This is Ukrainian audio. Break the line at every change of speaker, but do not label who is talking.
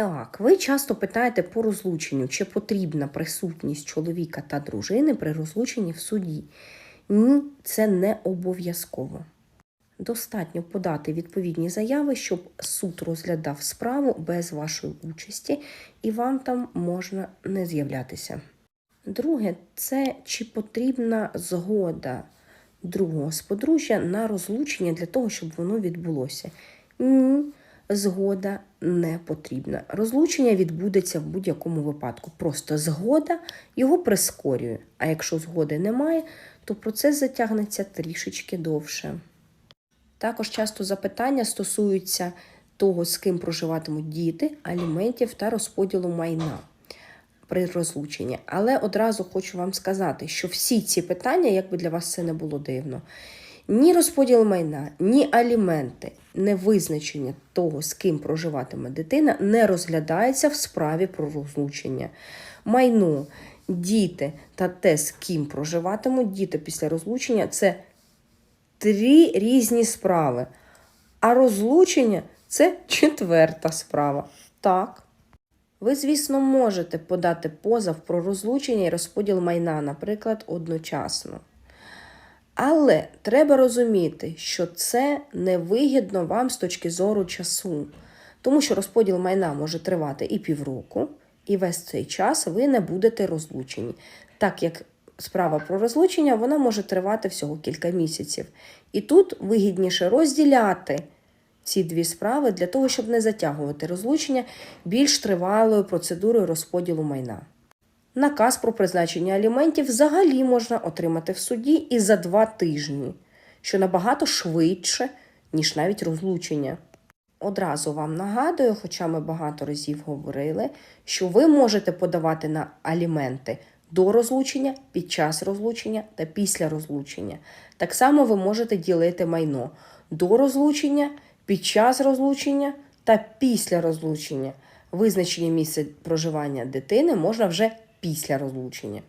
Так, ви часто питаєте по розлученню, чи потрібна присутність чоловіка та дружини при розлученні в суді. Ні, це не обов'язково. Достатньо подати відповідні заяви, щоб суд розглядав справу без вашої участі, і вам там можна не з'являтися. Друге, це чи потрібна згода другого з подружжя на розлучення для того, щоб воно відбулося. Ні, згода не потрібна. Розлучення відбудеться в будь-якому випадку. Просто згода його прискорює. А якщо згоди немає, то процес затягнеться трішечки довше. Також часто запитання стосуються того, з ким проживатимуть діти, аліментів та розподілу майна при розлученні. Але одразу хочу вам сказати, що всі ці питання, як би для вас це не було дивно, ні розподіл майна, ні аліменти, не визначення того, з ким проживатиме дитина, не розглядається в справі про розлучення. Майно, діти та те, з ким проживатимуть діти після розлучення, це три різні справи. А розлучення це четверта справа. Так. Ви, звісно, можете подати позов про розлучення і розподіл майна, наприклад, одночасно. Але треба розуміти, що це невигідно вам з точки зору часу, тому що розподіл майна може тривати і півроку, і весь цей час ви не будете розлучені, так як справа про розлучення вона може тривати всього кілька місяців. І тут вигідніше розділяти ці дві справи для того, щоб не затягувати розлучення більш тривалою процедурою розподілу майна. Наказ про призначення аліментів взагалі можна отримати в суді і за два тижні, що набагато швидше, ніж навіть розлучення. Одразу вам нагадую, хоча ми багато разів говорили, що ви можете подавати на аліменти до розлучення, під час розлучення та після розлучення. Так само ви можете ділити майно до розлучення, під час розлучення та після розлучення. Визначення місця проживання дитини можна вже після розлучення.